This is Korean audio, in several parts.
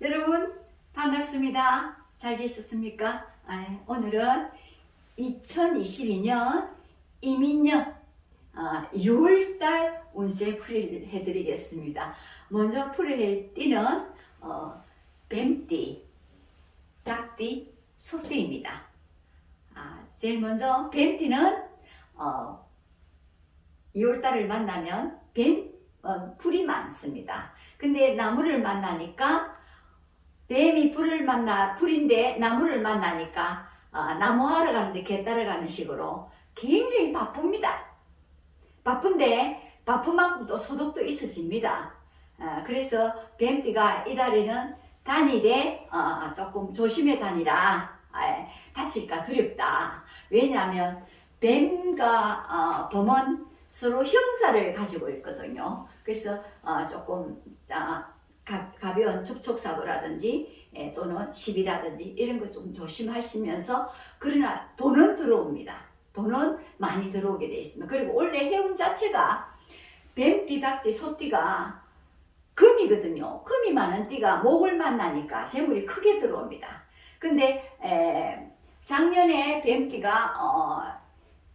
여러분 반갑습니다. 잘 계셨습니까? 아, 오늘은 2022년 이민년 아, 6월달 운세 풀이를 해드리겠습니다. 먼저 풀이할 띠는 어, 뱀띠, 닭띠, 소띠입니다. 아, 제일 먼저 뱀띠는 어, 2월달을 만나면 뱀 어, 풀이 많습니다. 근데 나무를 만나니까 뱀이 풀을 만나 풀인데 나무를 만나니까 어, 나무 하러 가는데 개 따라가는 식으로 굉장히 바쁩니다. 바쁜데 바쁜 만큼 또 소득도 있어집니다. 어, 그래서 뱀띠가 이달에는 다니되 어, 조금 조심해 다니라. 아, 다칠까 두렵다. 왜냐하면 뱀과 어, 범은 서로 형사를 가지고 있거든요. 그래서 어, 조금 자, 가, 가벼운 접촉사고라든지 예, 또는 시비라든지 이런 거좀 조심하시면서 그러나 돈은 들어옵니다. 돈은 많이 들어오게 되어 있습니다. 그리고 원래 해운 자체가 뱀띠, 닭띠, 소띠가 금이거든요. 금이 많은 띠가 목을 만나니까 재물이 크게 들어옵니다. 근데 에, 작년에 뱀띠가 어,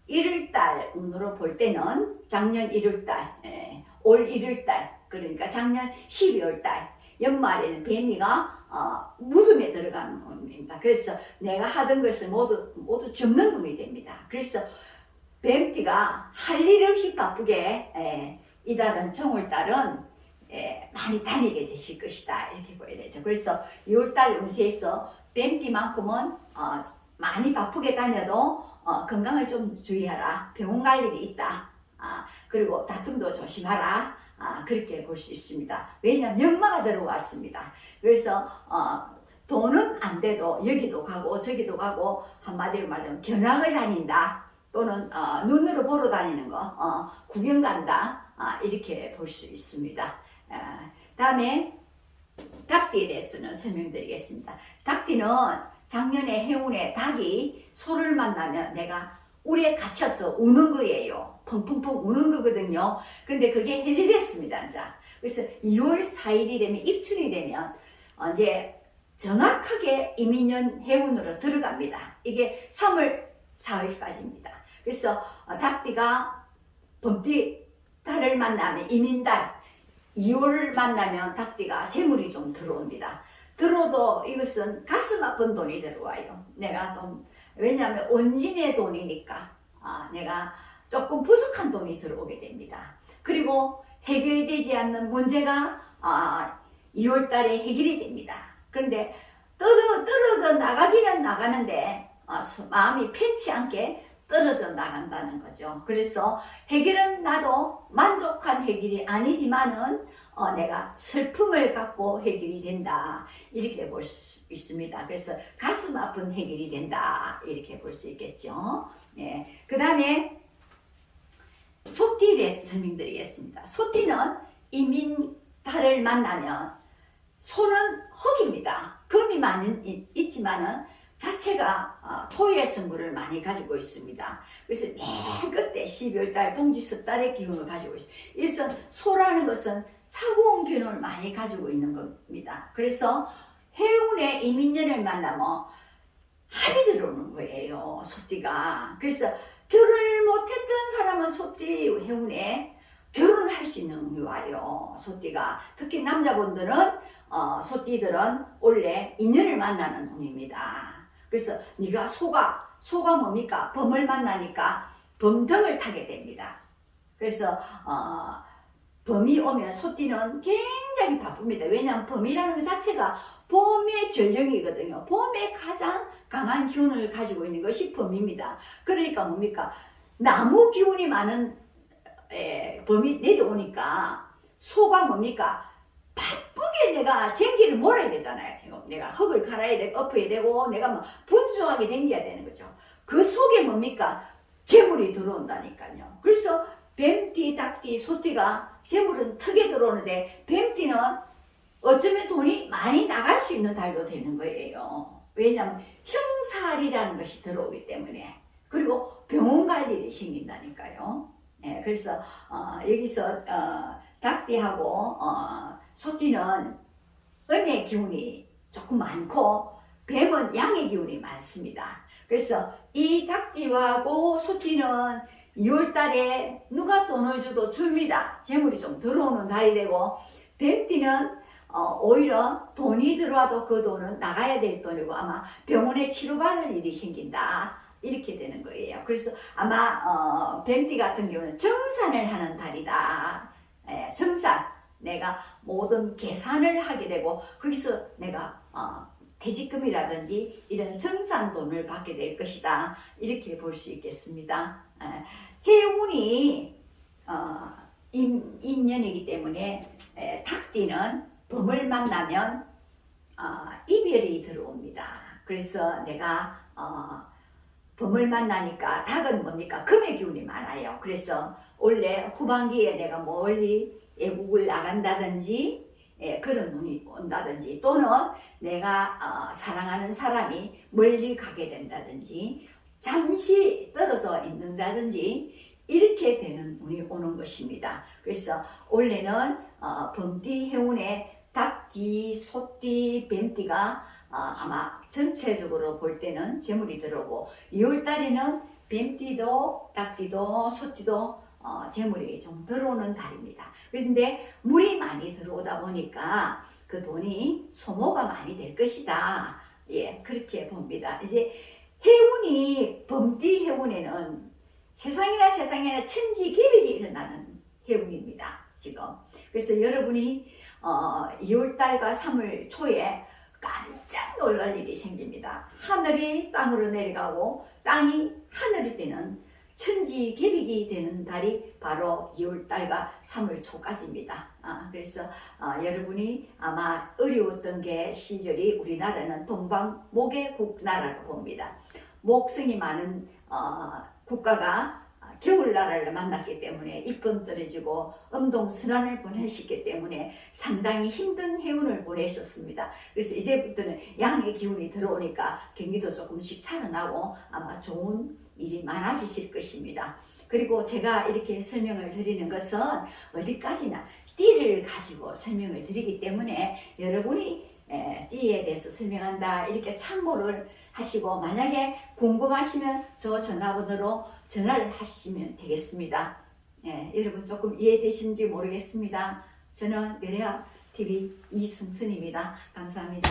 1월달 운으로 볼 때는 작년 1월달, 에, 올 1월달, 그러니까 작년 12월달 연말에는 뱀이가 어, 무덤에 들어가는 놈입니다. 그래서 내가 하던 것을 모두 모두 접는 놈이 됩니다. 그래서 뱀띠가 할 일 없이 바쁘게 에, 이달은 정월달은 에, 많이 다니게 되실 것이다 이렇게 보여야 되죠. 그래서 6월달 운세에서 뱀띠만큼은 어, 많이 바쁘게 다녀도 어, 건강을 좀 주의하라. 병원 갈 일이 있다. 아, 그리고 다툼도 조심하라. 아, 그렇게 볼 수 있습니다. 왜냐하면 연마가 들어왔습니다. 그래서 어, 돈은 안 돼도 여기도 가고 저기도 가고 한마디로 말하면 견학을 다닌다. 또는 어, 눈으로 보러 다니는 거, 어, 구경 간다. 아, 이렇게 볼 수 있습니다. 아, 다음에 닭띠에 대해서는 설명드리겠습니다. 닭띠는 작년에 해운에 닭이 소를 만나면 내가 울에 갇혀서 우는 거예요. 펑펑펑 우는 거거든요. 근데 그게 해제됐습니다. 자, 그래서 2월 4일이 되면 입춘이 되면 어, 이제 정확하게 이민년 해운으로 들어갑니다. 이게 3월 4일까지입니다. 그래서 어, 닭띠가 범띠 달을 만나면 이민달 2월 만나면 닭띠가 재물이 좀 들어옵니다. 들어도 이것은 가슴 아픈 돈이 들어와요. 내가 좀 왜냐하면 원진의 돈이니까 아, 내가 조금 부족한 돈이 들어오게 됩니다. 그리고 해결되지 않는 문제가 아, 2월 달에 해결이 됩니다. 그런데 떨어, 떨어져 나가기는 나가는데 아, 수- 마음이 편치 않게 떨어져 나간다는 거죠. 그래서 해결은 나도 만족한 해결이 아니지만은 어, 내가 슬픔을 갖고 해결이 된다. 이렇게 볼 수 있습니다. 그래서 가슴 아픈 해결이 된다. 이렇게 볼 수 있겠죠. 예. 그 다음에 대해서 설명드리겠습니다. 소띠는 이민달을 만나면 소는 흙입니다. 금이 많은 이- 있지만은 자체가 어, 토의 성분을 많이 가지고 있습니다. 그래서 맨 끝에 12월달 동지서 달의 기운을 가지고 있어요. 그래서 소라는 것은 차가운 기운을 많이 가지고 있는 겁니다. 그래서 해운의 이민년을 만나면 합이 들어오는 거예요. 소띠가. 그래서 결혼을 못했던 소띠 해운에 결혼을 할 수 있는 와요. 소띠가. 특히 남자분들은 어, 소띠들은 원래 인연을 만나는 놈입니다. 그래서 네가 소가 소가 뭡니까? 범을 만나니까 범등을 타게 됩니다. 그래서 어, 범이 오면 소띠는 굉장히 바쁩니다. 왜냐하면 범이라는 것 자체가 봄의 전령이거든요. 봄에 가장 강한 기운을 가지고 있는 것이 범입니다. 그러니까 뭡니까? 나무 기운이 많은 에, 범이 내려오니까 소가 뭡니까? 바쁘게 내가 쟁기를 몰아야 되잖아요. 지금 내가 흙을 갈아야 되고 엎어야 되고 내가 막 분주하게 댕겨야 되는 거죠. 그 속에 뭡니까? 재물이 들어온다니까요. 그래서 뱀띠, 닭띠, 소띠가 재물은 턱에 들어오는데 뱀띠는 어쩌면 돈이 많이 나갈 수 있는 달도 되는 거예요. 왜냐하면 형살이라는 것이 들어오기 때문에 그리고 병원 갈 일이 생긴다니까요. 예, 그래서 어, 여기서 어, 닭띠하고 어, 소띠는 음의 기운이 조금 많고 뱀은 양의 기운이 많습니다. 그래서 이 닭띠하고 소띠는 2월달에 누가 돈을 줘도 줍니다. 재물이 좀 들어오는 달이 되고 뱀띠는 어, 오히려 돈이 들어와도 그 돈은 나가야 될 돈이고 아마 병원에 치료받을 일이 생긴다. 이렇게 되는 거예요. 그래서 아마 어, 뱀띠 같은 경우는 정산을 하는 달이다. 예, 정산. 내가 모든 계산을 하게 되고 거기서 내가 어, 퇴직금이라든지 이런 정산 돈을 받게 될 것이다. 이렇게 볼 수 있겠습니다. 예, 해운이 어, 인, 인연이기 때문에 에, 닭띠는 범을 만나면 어, 이별이 들어옵니다. 그래서 내가 어, 범을 만나니까 닭은 뭡니까? 금의 기운이 많아요. 그래서 원래 후반기에 내가 멀리 외국을 나간다든지 예, 그런 운이 온다든지 또는 내가 어, 사랑하는 사람이 멀리 가게 된다든지 잠시 떨어져 있는다든지 이렇게 되는 운이 오는 것입니다. 그래서 원래는 어, 범띠 해운에 닭띠, 소띠, 뱀띠가 어, 아마 전체적으로 볼 때는 재물이 들어오고 2월달에는 뱀띠도 닭띠도 소띠도 어, 재물이 좀 들어오는 달입니다. 그런데 물이 많이 들어오다 보니까 그 돈이 소모가 많이 될 것이다. 예, 그렇게 봅니다. 이제 해운이 범띠 해운에는 세상이나 세상에나 천지 기백이 일어나는 해운입니다. 지금. 그래서 여러분이 어, 2월달과 3월 초에 깜짝 놀랄 일이 생깁니다. 하늘이 땅으로 내려가고 땅이 하늘이 되는 천지 개벽이 되는 달이 바로 2월달과 3월 초까지입니다. 아, 그래서 아, 여러분이 아마 어려웠던 게 시절이 우리나라는 동방 목의 나라로 봅니다. 목성이 많은 어, 국가가 겨울나라를 만났기 때문에 입금 떨어지고 음동순환을 보내셨기 때문에 상당히 힘든 해운을 보내셨습니다. 그래서 이제부터는 양의 기운이 들어오니까 경기도 조금씩 살아나고 아마 좋은 일이 많아지실 것입니다. 그리고 제가 이렇게 설명을 드리는 것은 어디까지나 띠를 가지고 설명을 드리기 때문에 여러분이 에, 띠에 대해서 설명한다 이렇게 참고를 하시고 만약에 궁금하시면 저 전화번호로 전화를 하시면 되겠습니다. 예, 여러분 조금 이해되시는지 모르겠습니다. 저는 내래아 TV 이승순입니다. 감사합니다.